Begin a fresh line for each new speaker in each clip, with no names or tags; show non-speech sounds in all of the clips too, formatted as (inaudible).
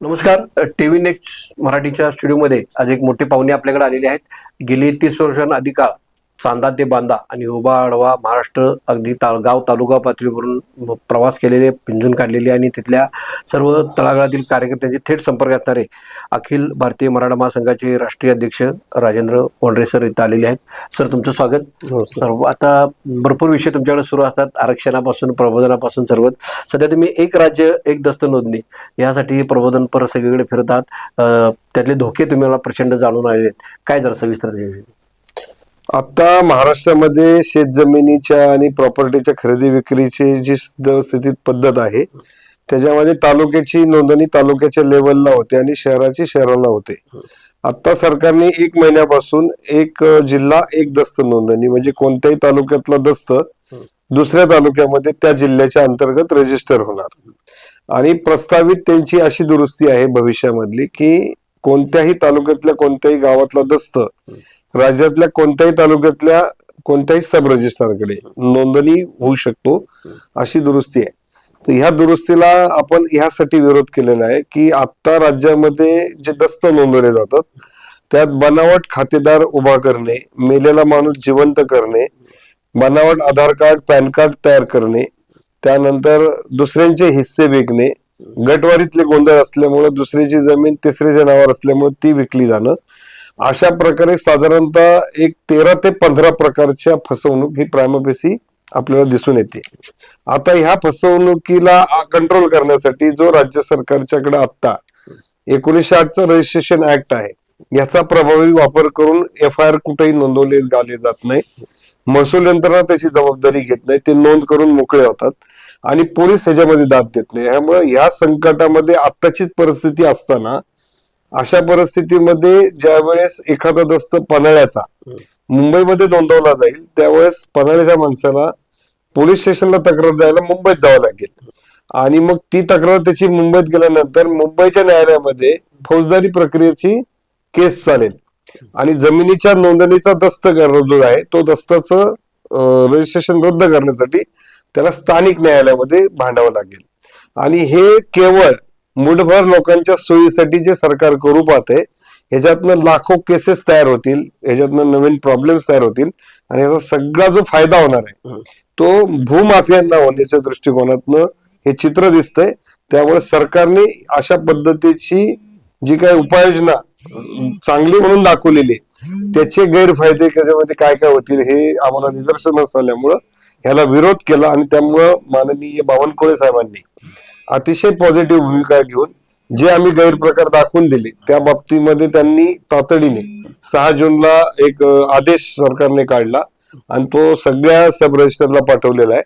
नमस्कार. TV next मराठीच्या स्टुडिओमध्ये आज एक मोठे पाहुणे आपल्याकडे आलेले आहेत. गेली तीस वर्षांना अधिक चांदा ते बांदा आणि उभा आडवा महाराष्ट्र अगदी ता गाव तालुका पातळीवरून प्रवास केलेले पिंजून काढलेले आणि तिथल्या सर्व तळागाळातील कार्यकर्त्यांचे थेट संपर्क असणारे अखिल भारतीय मराठा महासंघाचे राष्ट्रीय अध्यक्ष राजेंद्र कोंडरे सर इथं आलेले आहेत. सर तुमचं स्वागत. सर्व आता भरपूर विषय तुमच्याकडे सुरू असतात. आरक्षणापासून प्रबोधनापासून सर्व सध्या तुम्ही एक राज्य एक दस्त नोंदणी यासाठी प्रबोधन पर सगळीकडे फिरतात त्यातले धोके तुम्हाला प्रचंड जाणून आलेले आहेत. काय जरा सविस्तर?
आता महाराष्ट्रामध्ये शेतजमिनीच्या आणि प्रॉपर्टीच्या खरेदी विक्रीची जी स्थितीत पद्धत आहे त्याच्यामध्ये तालुक्याची नोंदणी तालुक्याच्या लेवलला होते आणि शहराची शहराला होते. आता सरकारने एक महिन्यापासून एक जिल्हा एक दस्त नोंदणी म्हणजे कोणत्याही तालुक्यातला दस्त दुसऱ्या तालुक्यामध्ये त्या जिल्ह्याच्या अंतर्गत रजिस्टर होणार. आणि प्रस्तावित त्यांची अशी दुरुस्ती आहे भविष्यामधली की कोणत्याही तालुक्यातल्या कोणत्याही गावातला दस्त राज्यातल्या कोणत्याही तालुक्यातल्या कोणत्याही सब रजिस्ट्रारकडे नोंदणी होऊ शकतो अशी दुरुस्ती आहे. तर ह्या दुरुस्तीला आपण ह्यासाठी विरोध केलेला आहे की आता राज्यामध्ये जे दस्त नोंदवले जातात त्यात बनावट खातेदार उभा करणे मेलेला माणूस जिवंत करणे बनावट आधार कार्ड पॅन कार्ड तयार करणे त्यानंतर दुसऱ्यांचे हिस्से विकणे गटवारीतले गोंधळ असल्यामुळे दुसऱ्याची जमीन तिसऱ्याच्या नावावर असल्यामुळे ती विकली जाणं अशा प्रकारे साधारणतः एक तेरा ते पंधरा प्रकारच्या फसवणूक ही प्रायमपेसी आपल्याला दिसून येते. आता ह्या फसवणुकीला कंट्रोल करण्यासाठी जो राज्य सरकारच्याकडे आता एकोणीसशे आठचा रजिस्ट्रेशन ऍक्ट आहे याचा प्रभावी वापर करून एफ आय आर कुठेही नोंदवले गाले जात नाही. महसूल यंत्रणा त्याची जबाबदारी घेत नाही ते नोंद करून मोकळे होतात आणि पोलीस ह्याच्यामध्ये दाद देत नाही. त्यामुळे ह्या संकटामध्ये आत्ताचीच परिस्थिती असताना अशा परिस्थितीमध्ये ज्या वेळेस एखादा दस्त पन्हाळ्याचा मुंबईमध्ये नोंदवला जाईल त्यावेळेस पन्हाळ्याच्या माणसाला पोलीस स्टेशनला तक्रार द्यायला मुंबईत जावं लागेल. आणि मग ती तक्रार त्याची मुंबईत गेल्यानंतर मुंबईच्या न्यायालयामध्ये फौजदारी प्रक्रियेची केस चालेल. आणि जमिनीच्या नोंदणीचा दस्त जो आहे तो दस्ताचं रजिस्ट्रेशन रद्द करण्यासाठी त्याला स्थानिक न्यायालयामध्ये भांडावं लागेल. आणि हे केवळ मुठभर लोकांच्या सोयीसाठी जे सरकार करू पाहते ह्याच्यातनं लाखो केसेस तयार होतील ह्याच्यातनं नवीन प्रॉब्लेम्स तयार होतील आणि याचा सगळा जो फायदा होणार आहे तो भूमाफियांना होण्याच्या दृष्टिकोनातनं हे चित्र दिसतंय. त्यामुळे सरकारने अशा पद्धतीची जी काही उपाययोजना चांगली म्हणून दाखवलेली त्याचे गैरफायदे त्याच्यामध्ये काय काय होतील हे आम्हाला निदर्शनास आल्यामुळं ह्याला विरोध केला आणि त्यामुळं माननीय बावनकुळे साहेबांनी अतिशय पॉझिटिव्ह भूमिका घेऊन जे आम्ही गैरप्रकार दाखवून दिले त्या बाबतीमध्ये त्यांनी तातडीने सहा जूनला एक आदेश सरकारने काढला आणि तो सगळ्या सब रजिस्टरला पाठवलेला आहे.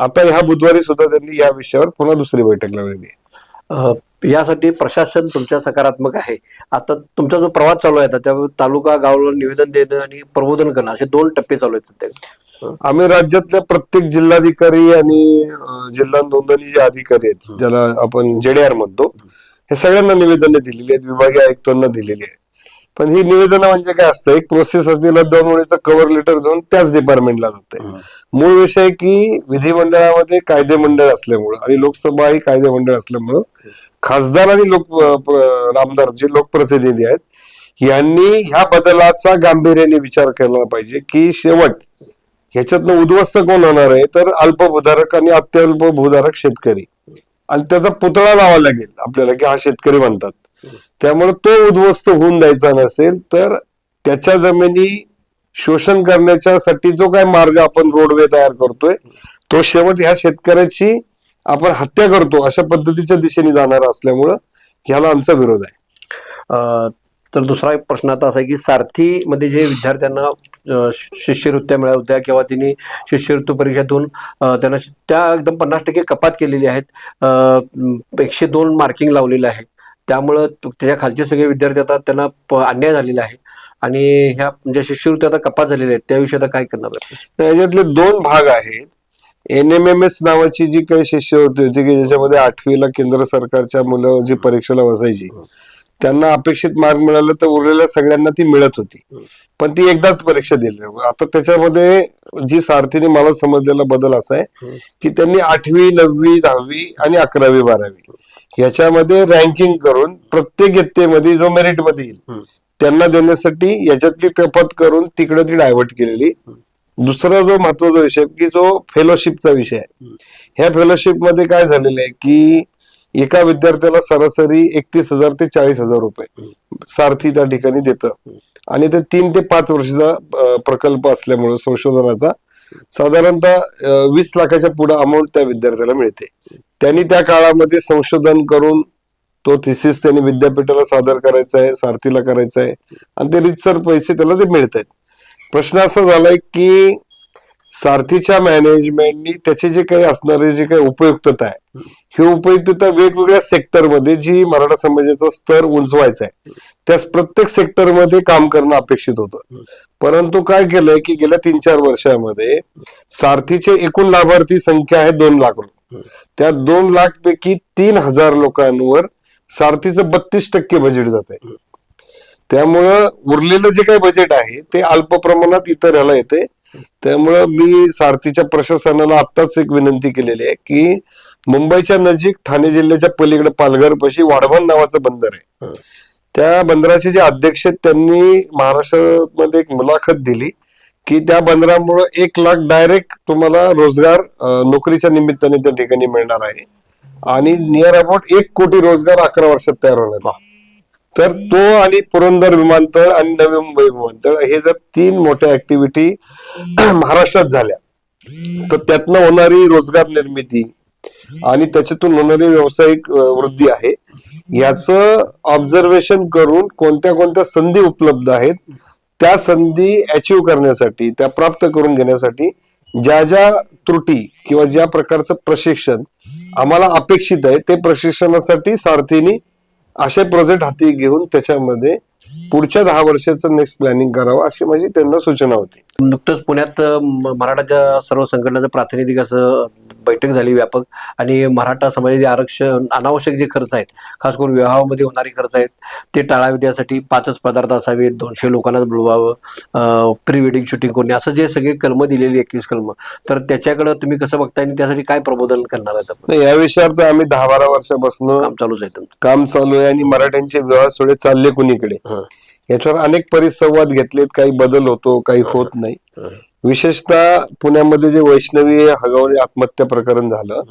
आता ह्या बुधवारी सुद्धा त्यांनी या विषयावर पुन्हा दुसरी बैठक लावलेली आहे.
यासाठी प्रशासन तुमच्या सकारात्मक आहे. आता तुमचा जो प्रवास चालू आहे आता त्या तालुका गावाला निवेदन देणं आणि प्रबोधन करणं असे दोन टप्पे चालू आहेत सध्या.
आम्ही राज्यातल्या प्रत्येक जिल्हाधिकारी आणि जिल्हा नोंदणी जे अधिकारी आहेत ज्याला आपण जेडीआर म्हणतो हे सगळ्यांना निवेदने दिलेली आहेत विभागीय आयुक्तांना दिलेली आहेत. पण ही निवेदनं म्हणजे काय असतं एक प्रोसेस असलेला दोन वेळेचं कव्हर लेटर देऊन त्याच डिपार्टमेंटला जाते मूळ विषय की विधिमंडळामध्ये कायदे मंडळ असल्यामुळं आणि लोकसभा ही कायदे मंडळ असल्यामुळं खासदार आणि लोक आमदार जे लोकप्रतिनिधी आहेत यांनी ह्या बदलाचा गांभीर्याने विचार केला पाहिजे की शेवट ह्याच्यातनं उद्ध्वस्त कोण होणार आहे? तर अल्पभूधारक आणि अत्यल्प भूधारक शेतकरी. आणि त्याचा पुतळा लावा लागेल आपल्याला की हा शेतकरी म्हणतात. त्यामुळे तो उद्ध्वस्त होऊन द्यायचा नसेल तर त्याच्या जमिनी शोषण करण्याच्यासाठी जो काय मार्ग आपण रोडवे तयार करतोय तो शेवट ह्या शेतकऱ्याची आपण हत्या करतो अशा पद्धतीच्या दिशेने जाणार असल्यामुळं ह्याला आमचा विरोध आहे.
तर दुसरा एक प्रश्न आता असा आहे की सारथीमध्ये जे विद्यार्थ्यांना शिष्यवृत्त्या मिळाल्या होत्या किंवा त्यांनी शिष्यवृत्ती परीक्षेतून त्यांना त्या एकदम पन्नास टक्के कपात केलेली आहेत. एकशे दोन मार्किंग लावलेलं आहे त्यामुळं त्याच्या खालचे सगळे विद्यार्थी आता त्यांना अन्याय झालेला आहे. आणि ह्या म्हणजे शिष्यवृत्ती आता कपात झालेल्या आहेत. त्याविषयी आता काय करणार
याच्यातले दोन भाग आहेत. एन एम एम एस नावाची जी काही शिष्यवृत्ती होती की ज्याच्यामध्ये आठवीला केंद्र सरकारच्या मुलं जी परीक्षेला बसायची त्यांना अपेक्षित मार्क मिळालं तर उरलेल्या सगळ्यांना ती मिळत होती. पण ती एकदाच परीक्षा दिली. आता त्याच्यामध्ये जी सारथीने मला समजलेला बदल असा आहे की त्यांनी आठवी नववी दहावी आणि अकरावी बारावी याच्यामध्ये रँकिंग करून प्रत्येक इयत्तेमध्ये जो मेरिटमध्ये येईल. त्यांना देण्यासाठी याच्यातली कपात करून तिकडे ती डायव्हर्ट केलेली. दुसरा जो महत्त्वाचा विषय की जो फेलोशिपचा विषय आहे. ह्या फेलोशिपमध्ये काय झालेलं आहे की एका विद्यार्थ्याला सरासरी एकतीस हजार ते चाळीस हजार रुपये सारथी त्या ठिकाणी देतं. आणि ते तीन ते पाच वर्षाचा प्रकल्प असल्यामुळे संशोधनाचा साधारणतः वीस लाखाच्या पुढे अमाऊंट त्या विद्यार्थ्याला मिळते. त्यांनी त्या काळामध्ये संशोधन करून तो थिसिस त्यांनी विद्यापीठाला सादर करायचा आहे सारथीला करायचा आहे. आणि ते रितसर पैसे त्याला ते मिळत आहेत प्रश्न असा झालाय की सारथीच्या मॅनेजमेंटनी त्याचे जे काही असणारे जे काही उपयुक्तता आहे ही उपयुक्तता वेगवेगळ्या सेक्टरमध्ये जी मराठा समाजाचा स्तर उंचवायचा आहे त्या प्रत्येक सेक्टरमध्ये काम करणं अपेक्षित होतं. परंतु काय केलंय की गेल्या तीन चार वर्षामध्ये सारथीचे एकूण लाभार्थी संख्या आहे दोन लाख लोक. त्या दोन लाख पैकी तीन हजार लोकांवर सारथीचं बत्तीस टक्के बजेट जात आहे. त्यामुळं उरलेलं जे काही बजेट आहे ते अल्प प्रमाणात इतर ह्याला येते त्यामुळं मी सारथीच्या प्रशासनाला आत्ताच एक विनंती केलेली आहे की मुंबईच्या नजीक ठाणे जिल्ह्याच्या पलीकडे पालघर पाशी वाढवण नावाचं बंदर आहे. त्या बंदराचे जे अध्यक्ष आहेत त्यांनी महाराष्ट्रामध्ये एक मुलाखत दिली की त्या बंदरामुळे एक लाख डायरेक्ट तुम्हाला रोजगार नोकरीच्या निमित्ताने त्या ठिकाणी मिळणार आहे. आणि नियर अबाउट एक कोटी रोजगार अकरा वर्षात तयार होणार. तर तो आणि पुरंदर विमानतळ आणि नवी मुंबई विमानतळ हे जर तीन मोठ्या ऍक्टिव्हिटी (clears throat) महाराष्ट्रात झाल्या. तर त्यातनं होणारी रोजगार निर्मिती आणि त्याच्यातून होणारी व्यावसायिक वृद्धी आहे. याचं ऑब्झर्वेशन करून कोणत्या कोणत्या संधी उपलब्ध आहेत त्या संधी अचीव करण्यासाठी त्या प्राप्त करून घेण्यासाठी ज्या ज्या त्रुटी किंवा ज्या प्रकारचं प्रशिक्षण आम्हाला अपेक्षित आहे ते प्रशिक्षणासाठी सारथीनी असे प्रोजेक्ट हाती घेऊन त्याच्यामध्ये पुढच्या दहा वर्षाचं नेक्स्ट प्लॅनिंग करावं अशी माझी त्यांना सूचना होती.
नुकतंच पुण्यात अ, म- मराठाच्या सर्व संघटनाचं प्रातिनिधिक असं बैठक झाली व्यापक आणि मराठा समाजाचे आरक्षण अनावश्यक जे खर्च आहेत खास करून विवाहामध्ये होणारे खर्च आहेत ते टाळावे त्यासाठी पाचच पदार्थ असावेत दोनशे लोकांनाच बोलवावं प्री वेडिंग शूटिंग कोणी असं जे सगळे कलम दिलेली एकवीस कलम. तर त्याच्याकडे तुम्ही कसं बघताय आणि त्यासाठी काय प्रबोधन करणार आहेत
या विषयावर तर आम्ही दहा बारा वर्षापासून
काम चालूच आहे
काम चालू आहे आणि मराठ्यांचे विवाह सोहळे चालले कुणीकडे. याच्यावर अनेक परिसंवाद घेतलेत काही बदल होतो काही होत नाही.
हं.
विशेषतः पुण्यामध्ये जे वैष्णवी हगवणे आत्महत्या प्रकरण झालं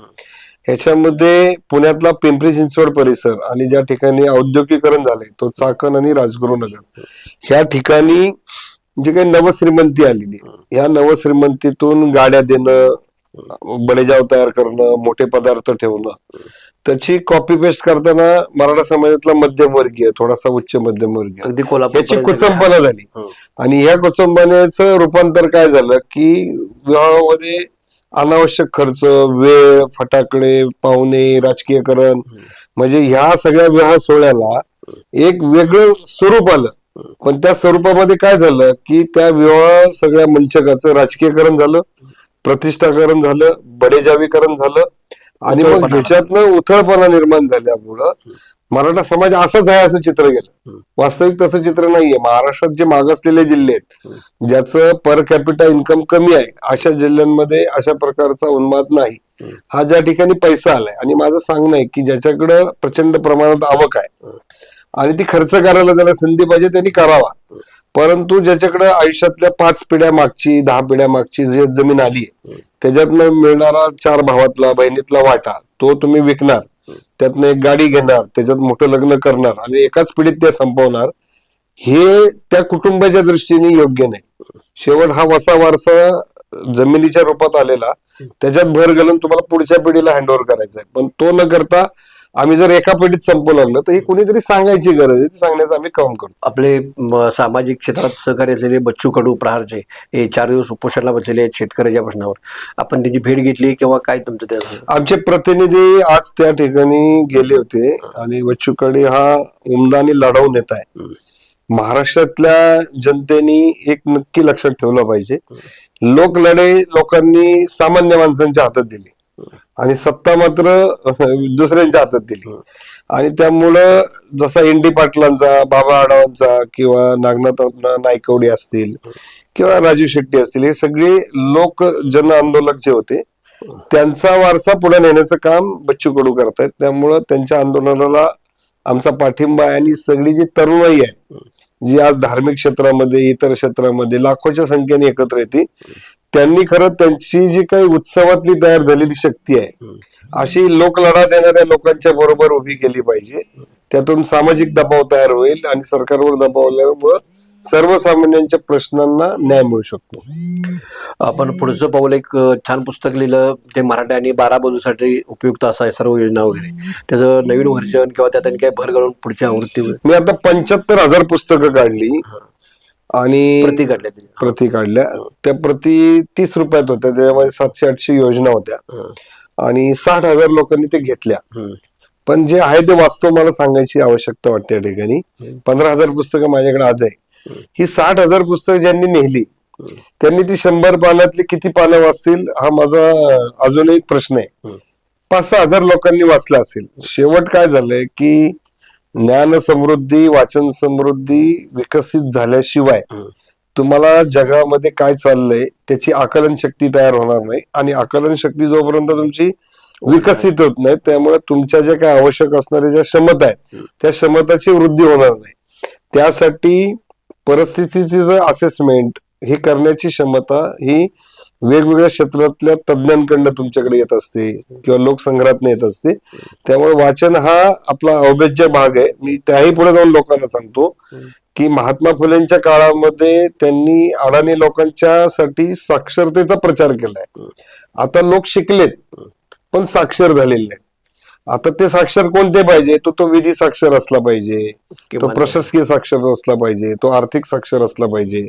ह्याच्यामध्ये पुण्यातला पिंपरी चिंचवड परिसर आणि ज्या ठिकाणी औद्योगिकरण झालंय तो चाकण आणि राजगुरुनगर ह्या ठिकाणी जी काही नवश्रीमंती आलेली ह्या नवश्रीमंतीतून गाड्या देणं बडेजाव तयार करणं मोठे पदार्थ ठेवणं त्याची कॉपी पेस्ट करताना मराठा समाजातला मध्यमवर्गीय थोडासा उच्च मध्यमवर्गीय.
अगदी कोल्हापूर
याची कुचंबना झाली. आणि ह्या कुचंबनेचं रूपांतर काय झालं की विवाहामध्ये अनावश्यक खर्च वेळ फटाकडे पाहुणे राजकीयकरण म्हणजे ह्या सगळ्या विवाह सोहळ्याला एक वेगळं स्वरूप आलं. पण त्या स्वरूपामध्ये काय झालं की त्या विवाह सगळ्या मंचकाचं राजकीयकरण झालं प्रतिष्ठाकरण झालं बडेजावीकरण झालं. आणि मग. ह्याच्यातनं उथळपणा निर्माण झाल्यामुळं मराठा समाज असंच आहे असं चित्र गेलं. वास्तविक तसं चित्र नाहीये. महाराष्ट्रात जे मागासलेले जिल्हे आहेत ज्याचं पर कॅपिटा इन्कम कमी आहे अशा जिल्ह्यांमध्ये अशा प्रकारचा उन्माद नाही. हा ज्या ठिकाणी पैसा आलाय. आणि माझं सांगणं आहे की ज्याच्याकडे प्रचंड प्रमाणात आवक आहे आणि ती खर्च करायला ज्याला संधी पाहिजे त्यांनी करावा. परंतु ज्याच्याकडे आयुष्यातल्या पाच पिढ्या मागची दहा पिढ्या मागची जी जमीन आली त्याच्यातनं मिळणारा चार भावातला बहिणीतला वाटा तो तुम्ही विकणार. त्यातनं एक गाडी घेणार त्याच्यात मोठं लग्न करणार आणि एकाच पिढीत ते संपवणार हे त्या कुटुंबाच्या दृष्टीने योग्य नाही. शेवट हा वसा वारसा जमिनीच्या रूपात आलेला त्याच्यात भर घालून तुम्हाला पुढच्या पिढीला हँडओव्हर करायचा आहे पण तो न करता आम्ही जर एका पिढीत संपवू लागलं तर हे कुणीतरी सांगायची गरज आहे सांगण्याचं आम्ही काम करतो.
आपले सामाजिक क्षेत्रात सहकार्य असलेले बच्चू कडू प्रहारचे हे चार दिवस उपोषणाला बसलेले आहेत शेतकऱ्याच्या प्रश्नावर. आपण त्यांची भेट घेतली किंवा काय तुमचं त्या
आमचे प्रतिनिधी आज त्या ठिकाणी गेले होते आणि बच्चूकडे हा उमदा आणि लढाऊ नेता आहे. महाराष्ट्रातल्या जनतेने एक नक्की लक्षात ठेवलं पाहिजे. लोक लढाई लोकांनी सामान्य माणसांच्या हातात दिली. आणि सत्ता मात्र दुसऱ्यांच्या हातात दिली. आणि त्यामुळं जसा एन डी पाटलांचा बाबा आडवांचा किंवा नागनाथ नायकवडी असतील किंवा राजू शेट्टी असतील हे सगळे लोक जन आंदोलक जे होते त्यांचा वारसा पुढे नेण्याचं काम बच्चू कडू करतायत. त्यामुळं त्यांच्या आंदोलनाला आमचा पाठिंबा आहे आणि सगळी जी तरुणाई आहे जी आज धार्मिक क्षेत्रामध्ये इतर क्षेत्रामध्ये लाखोच्या संख्येने एकत्र येते त्यांनी खरं त्यांची जी काही उत्सवातली तयार झालेली शक्ती आहे अशी लोकलढा देणाऱ्या लोकांच्या बरोबर उभी केली पाहिजे. त्यातून सामाजिक दबाव तयार होईल आणि सरकारवर दबाव आल्यामुळं सर्वसामान्यांच्या प्रश्नांना न्याय मिळू शकतो.
आपण पुढचं पाऊल एक छान पुस्तक लिहिलं. ते मराठी आणि बारा बाजूसाठी उपयुक्त असं आहे सर्व योजना वगैरे. त्याचं नवीन व्हर्जन किंवा त्यात काही भर घालून पुढच्या आवृत्तीवर
मी आता पंच्याहत्तर हजार पुस्तकं काढली. आणि
प्रती काढल्या
प्रती काढल्या. त्या प्रती तीस रुपयात होत्या. त्याच्यामध्ये सातशे आठशे योजना होत्या.
हं.
आणि साठ हजार लोकांनी ते घेतल्या.
हं.
पण जे आहे ते वास्तव मला सांगायची आवश्यकता वाटते या ठिकाणी. पंधरा हजार पुस्तकं माझ्याकडे आज आहे ही. साठ हजार पुस्तकं ज्यांनी नेली त्यांनी ती शंभर पानातली किती पानं वाचतील हा माझा अजून एक प्रश्न आहे. पाच सहा हजार लोकांनी वाचलं असेल. शेवट काय झालंय की ज्ञान समृद्धी वाचन समृद्धी विकसित झाल्याशिवाय. तुम्हाला जगामध्ये काय चाललंय त्याची आकलन शक्ती तयार होणार नाही. आणि आकलन शक्ती जोपर्यंत तुमची विकसित होत नाही त्यामुळे तुमच्या ज्या काही आवश्यक असणाऱ्या ज्या क्षमता आहेत त्या क्षमताची वृद्धी होणार नाही. त्यासाठी परिस्थितीची असेसमेंट ही करण्याची क्षमता ही वेगवेगळ्या क्षेत्रातल्या तज्ज्ञांकडनं तुमच्याकडे येत असते किंवा लोकसंग्रहातनं येत असते. त्यामुळे वाचन हा आपला अवैज्य भाग आहे. मी त्याही पुढे जाऊन लोकांना सांगतो की महात्मा फुलेंच्या काळामध्ये त्यांनी अडाणी लोकांच्यासाठी साक्षरतेचा प्रचार केलाय. आता लोक शिकलेत पण साक्षर झालेले नाहीत. आता ते साक्षर कोणते पाहिजे? तो तो विधी साक्षर असला पाहिजे तो प्रशासकीय साक्षर असला पाहिजे तो आर्थिक साक्षर असला पाहिजे.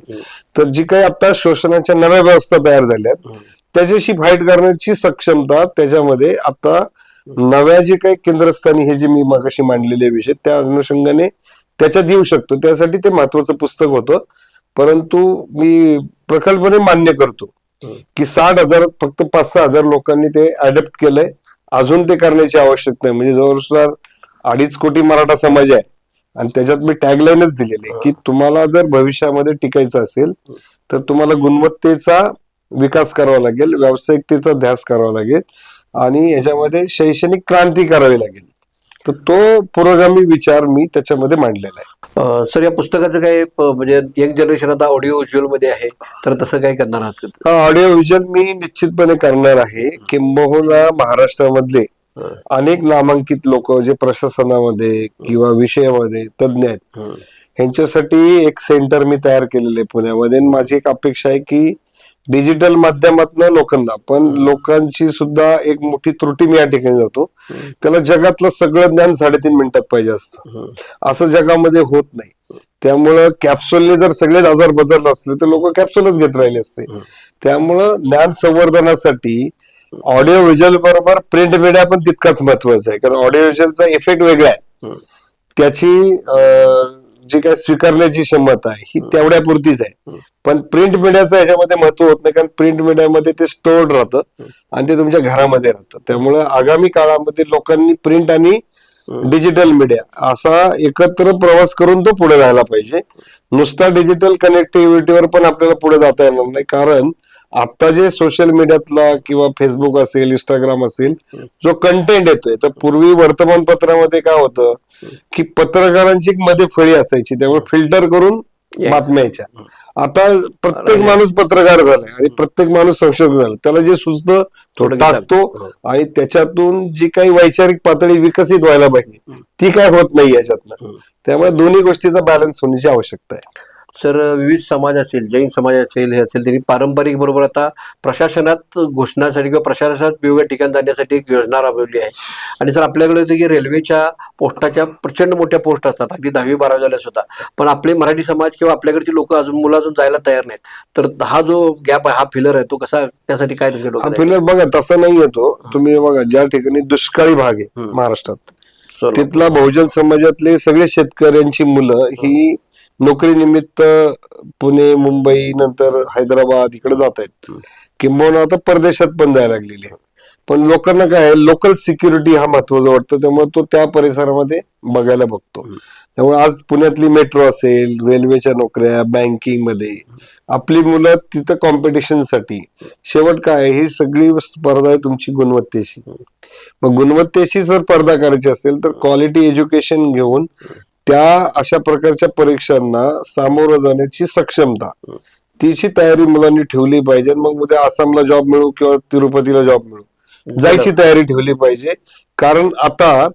तर जी काही आता शोषणाच्या नव्या व्यवस्था तयार झाल्यात त्याच्याशी फाईट करण्याची सक्षमता त्याच्यामध्ये आता नव्या जे काही केंद्रस्थानी हे जे मी मागाशी मांडलेले विषय त्या अनुषंगाने त्याच्यात येऊ शकतो. त्यासाठी ते महत्वाचं पुस्तक होतं. परंतु मी प्रखरपणे मान्य करतो की साठ हजार फक्त पाच सहा हजार लोकांनी ते अडॅप्ट केलंय. अजून ते करण्याची आवश्यकता नाही. म्हणजे जवळपास अडीच कोटी मराठा समाज आहे. आणि त्याच्यात मी टॅगलाईनच दिलेली आहे की तुम्हाला जर भविष्यामध्ये टिकायचं असेल तर तुम्हाला गुणवत्तेचा विकास करावा लागेल व्यावसायिकतेचा ध्यास करावा लागेल आणि याच्यामध्ये शैक्षणिक क्रांती करावी लागेल. तर तो पुरोगामी विचार मी त्याच्यामध्ये मांडलेला आहे
सर या पुस्तकाचं काय म्हणजे यंग जनरेशन आता ऑडिओ व्हिज्युअलमध्ये आहे तर तसं काय करणार आहात
ऑडिओ व्हिज्युअल मी निश्चितपणे करणार आहे किंबहुना महाराष्ट्रामध्ये
हं.
अनेक नामांकित लोक जे प्रशासनामध्ये किंवा विषयामध्ये तज्ज्ञ आहेत. ह्यांच्यासाठी एक सेंटर मी तयार केलेलं आहे पुण्यामध्ये माझी एक अपेक्षा आहे की डिजिटल माध्यमातून लोकांना. पण लोकांची सुद्धा एक मोठी त्रुटी मी या ठिकाणी जातो. त्याला जगातलं सगळं ज्ञान साडेतीन मिनिटात पाहिजे असतं. असं जगामध्ये होत नाही. त्यामुळं कॅप्सूलने जर सगळेच आजार बदलले असले तर लोक कॅप्सूलच घेत राहिले असते. त्यामुळं ज्ञान संवर्धनासाठी ऑडिओ व्हिज्युअल बरोबर प्रिंट मीडिया पण तितकाच महत्त्वाचा आहे. कारण ऑडिओ व्हिज्युअलचा इफेक्ट वेगळा आहे. त्याची जी काय स्वीकारण्याची क्षमता आहे ही तेवढ्या पुरतीच आहे. पण प्रिंट मीडियाचं याच्यामध्ये महत्त्व होत नाही कारण प्रिंट मीडियामध्ये ते स्टोर्ड राहतं आणि ते तुमच्या घरामध्ये राहतं. त्यामुळे आगामी काळामध्ये लोकांनी प्रिंट आणि डिजिटल मीडिया असा एकत्र प्रवास करून तो पुढे जायला पाहिजे. नुसता डिजिटल कनेक्टिव्हिटीवर पण आपल्याला पुढे जाता येणार नाही कारण आता जे सोशल मीडियातला किंवा फेसबुक असेल इंस्टाग्राम असेल जो कंटेंट येतोय तर पूर्वी वर्तमानपत्रामध्ये काय होतं? की पत्रकारांची एक मध्ये फळी असायची त्यामुळे फिल्टर करून
Yeah.
बातम्या यायच्या. आता प्रत्येक माणूस पत्रकार झालाय आणि प्रत्येक माणूस संशोधक झाला त्याला जे सुचतं तो टाकतो. आणि त्याच्यातून जी काही वैचारिक पातळी विकसित व्हायला पाहिजे ती काय होत नाही याच्यातनं. त्यामुळे दोन्ही गोष्टीचा बॅलन्स होण्याची आवश्यकता आहे.
सर विविध समाज असेल जैन समाज असेल हे असेल त्यांनी पारंपरिक बरोबर आता प्रशासनात घोषणासाठी किंवा प्रशासनात वेगवेगळ्या ठिकाणी जाण्यासाठी एक योजना राबवली आहे. आणि सर आपल्याकडे होते की रेल्वेच्या पोस्टाच्या प्रचंड मोठ्या पोस्ट असतात अगदी दहावी बारावी झाल्या सुद्धा पण आपले मराठी समाज किंवा आपल्याकडची लोक अजून मुलं अजून जायला तयार नाहीत तर हा जो गॅप आहे हा फिलर आहे तो कसा त्यासाठी काय तुमच्या
हा? फिलर बघा तसा नाही येतो तुम्ही बघा ज्या ठिकाणी दुष्काळी भाग आहे महाराष्ट्रात तिथला बहुजन समाजातले सगळे शेतकऱ्यांची मुलं ही नोकरी निमित्त पुणे मुंबई नंतर हैदराबाद इकडे जात आहेत. किंबहुना आता परदेशात पण जायला लागलेली आहे. पण लोकांना काय लोकल सिक्युरिटी हा महत्त्वाचा वाटतो त्यामुळे तो त्या परिसरामध्ये बघायला बघतो. त्यामुळे आज पुण्यातली मेट्रो असेल रेल्वेच्या नोकऱ्या बँकिंगमध्ये आपली मुलं तिथं कॉम्पिटिशनसाठी. शेवट काय? ही सगळी स्पर्धा आहे तुमची गुणवत्तेशी. मग गुणवत्तेशी जर स्पर्धा करायची असेल तर क्वालिटी एज्युकेशन घेऊन त्या अशा प्रकारच्या परीक्षांना सामोरं जाण्याची सक्षमता तिची तयारी मुलांनी ठेवली पाहिजे मग उद्या आसामला जॉब मिळू किंवा तिरुपतीला जॉब मिळू जायची तयारी ठेवली पाहिजे कारण आता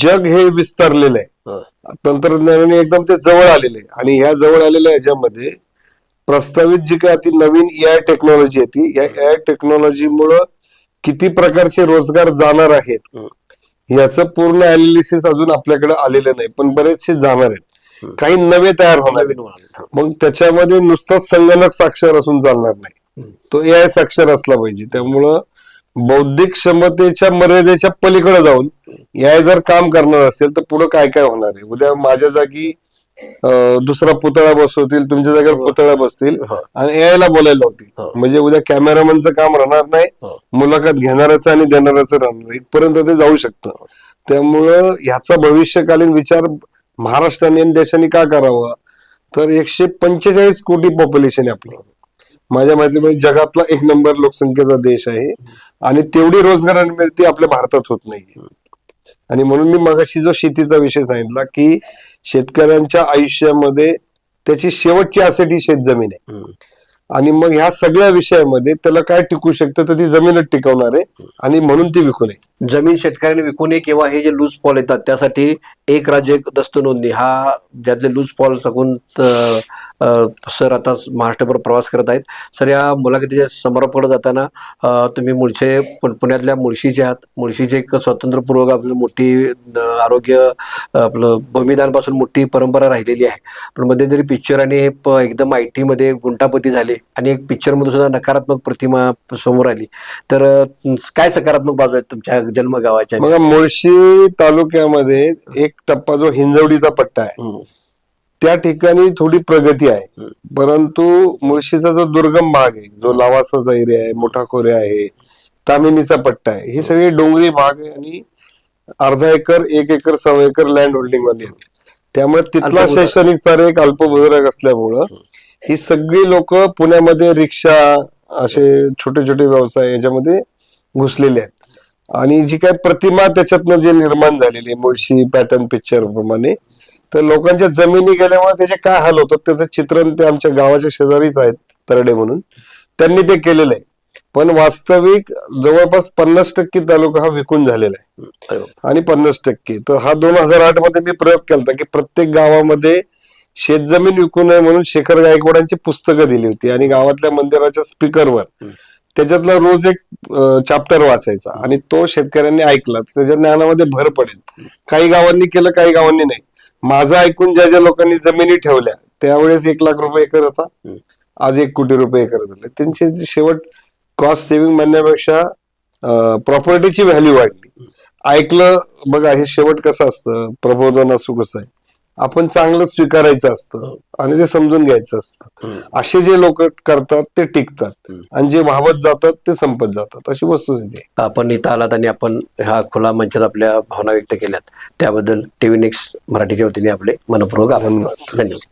जग हे विस्तारलेलं आहे. तंत्रज्ञानाने एकदम ते जवळ आलेले आहे. आणि ह्या जवळ आलेल्या ह्याच्यामध्ये प्रस्तावित जी काय ती नवीन ए आय टेक्नॉलॉजी आहे ती या ए आय टेक्नॉलॉजीमुळं किती प्रकारचे रोजगार जाणार आहेत. याचं पूर्ण अनालिसिस अजून आपल्याकडे आलेलं नाही पण बरेचसे जाणार आहेत. काही नवे तयार होणार आहेत. मग त्याच्यामध्ये नुसताच संगणक साक्षर असून चालणार नाही. तो ए आय साक्षर असला पाहिजे. त्यामुळं बौद्धिक क्षमतेच्या मर्यादेच्या पलीकडे जाऊन ए आय जर काम करणार असेल तर पुढे काय काय होणार आहे? उद्या माझ्या जागी दुसरा पुतळा बसवतील तुमच्या जागेवर पुतळा बसतील
हो.
आणि ए आय ला बोलायला
हो.
होतील म्हणजे उद्या कॅमेरामनचं काम राहणार नाही
हो.
मुलाखत घेणाऱ्याचं आणि देणाऱ्याचं राहणार नाही. इथपर्यंत ते जाऊ शकतं. त्यामुळं ह्याचा भविष्यकालीन विचार महाराष्ट्राने आणि देशाने का करावा? तर एकशे पंचेचाळीस कोटी पॉप्युलेशन आहे आपली. माझ्या माहितीमध्ये जगातला एक नंबर लोकसंख्येचा देश आहे. आणि तेवढी रोजगार निर्मिती आपल्या भारतात होत नाहीये. आणि म्हणून मी मगाशी जो शेतीचा विषय सांगितला की शेतकऱ्यांच्या आयुष्यामध्ये त्याची शेवटची असेट ही शेतजमीन आहे. आणि मग ह्या सगळ्या विषयामध्ये त्याला काय टिकू शकतं तर ती जमीनच टिकवणार आहे आणि म्हणून ती विकू नये.
जमीन शेतकऱ्यांनी विकू नये किंवा हे जे लूज पॉल येतात त्यासाठी एक राज्य एक दस्त नोंदणी हा ज्यातले लूज पॉल सगून सर आता महाराष्ट्रभर प्रवास करत आहेत. सर या मुलाखतीच्या समारोपाकडे जाताना तुम्ही मुळचे पुण्यातल्या मुळशीचे आहात मुळशीचे एक स्वतंत्रपूर्वक आपली मोठी आरोग्य आपलं भूमिदानपासून मोठी परंपरा राहिलेली आहे. पण मध्यंतरी पिक्चर आणि एकदम आय टी मध्ये गुंटापती झाले आणि एक पिक्चरमध्ये सुद्धा नकारात्मक प्रतिमा समोर आली. तर काय सकारात्मक बाजू आहेत तुमच्या जन्मगावाच्या?
मग मुळशी तालुक्यामध्ये एक टप्पा जो हिंजवडीचा पट्टा आहे. त्या ठिकाणी थोडी प्रगती आहे. परंतु मुळशीचा जो दुर्गम भाग आहे जो लावासाचा एरिया आहे मोठा खोरे आहे तामिनीचा पट्टा आहे हे सगळे डोंगरी भाग आहे आणि अर्धा एकर एक एकर सव्वा एकर लँड होल्डिंग वाली आहेत. त्यामुळे तिथला. शैक्षणिक स्तर एक अल्पभूधारक असल्यामुळं ही सगळी लोक पुण्यामध्ये रिक्षा असे छोटे छोटे व्यवसाय याच्यामध्ये घुसलेले आहेत. आणि जी काय प्रतिमा त्याच्यातनं जे निर्माण झालेली आहे मुळशी पॅटर्न पिक्चर प्रमाणे तर लोकांच्या जमिनी गेल्यामुळे त्याचे काय हाल होतात? त्याचं चित्रण ते आमच्या गावाच्या शेजारीच आहेत तरडे म्हणून. त्यांनी ते केलेलं आहे. पण वास्तविक जवळपास पन्नास टक्के तालुका हा विकून झालेला आहे. आणि पन्नास टक्के. तर हा दोन हजार आठमध्ये मी प्रयोग केला होता की प्रत्येक गावामध्ये शेतजमीन विकू नये म्हणून शेखर गायकवाडांची पुस्तकं दिली होती. आणि गावातल्या मंदिराच्या स्पीकरवर. त्याच्यातला रोज एक चॅप्टर वाचायचा. आणि तो शेतकऱ्यांनी ऐकला. त्याच्या ज्ञानामध्ये भर पडेल. काही गावांनी केलं काही गावांनी नाही. माझं ऐकून ज्या ज्या लोकांनी जमिनी ठेवल्या त्यावेळेस एक लाख रुपये एकर होता. आज एक कोटी रुपये एकर झाले. त्यांचे शेवट कॉस्ट सेव्हिंग म्हणण्यापेक्षा प्रॉपर्टीची व्हॅल्यू वाढली. ऐकलं बघा हे शेवट कसं असतं? प्रबोधन असू कसं आहे? आपण चांगलं स्वीकारायचं असतं आणि ते समजून घ्यायचं असतं. असे जे लोक करतात ते टिकतात. आणि जे वाहवत जातात ते संपत जातात. अशी वस्तुस्थिती
आपण इथं आलात आणि आपण ह्या खुला मंचात आपल्या भावना व्यक्त केल्यात. त्याबद्दल टीव्ही नेक्स्ट मराठीच्या वतीने आपले मनपूर्वक. धन्यवाद.